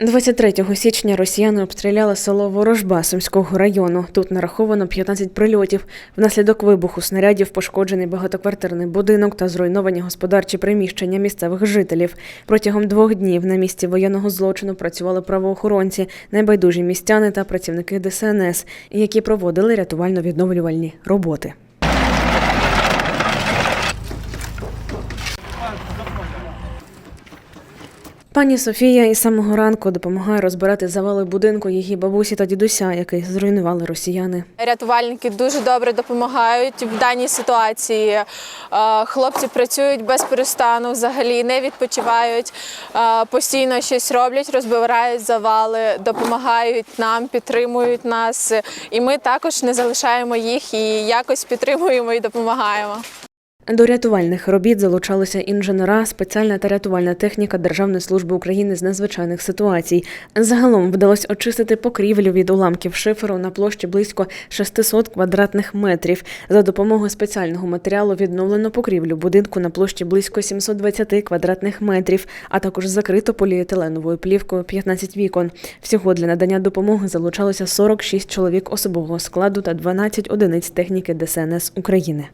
23 січня росіяни обстріляли село Ворожба Сумського району. Тут нараховано 15 прильотів. Внаслідок вибуху снарядів пошкоджений багатоквартирний будинок та зруйновані господарчі приміщення місцевих жителів. Протягом двох днів на місці воєнного злочину працювали правоохоронці, найбайдужі містяни та працівники ДСНС, які проводили рятувально-відновлювальні роботи. Пані Софія із самого ранку допомагає розбирати завали будинку її бабусі та дідуся, який зруйнували росіяни. Рятувальники дуже добре допомагають в даній ситуації. Е, Хлопці працюють без перестану, взагалі не відпочивають, е, постійно щось роблять, розбирають завали, допомагають нам, підтримують нас. І ми також не залишаємо їх і якось підтримуємо і допомагаємо. До рятувальних робіт залучалися інженера, спеціальна та рятувальна техніка Державної служби України з надзвичайних ситуацій. Загалом вдалося очистити покрівлю від уламків шиферу на площі близько 600 квадратних метрів. За допомогою спеціального матеріалу відновлено покрівлю будинку на площі близько 720 квадратних метрів, а також закрито поліетиленовою плівкою 15 вікон. Всього для надання допомоги залучалося 46 чоловік особового складу та 12 одиниць техніки ДСНС України.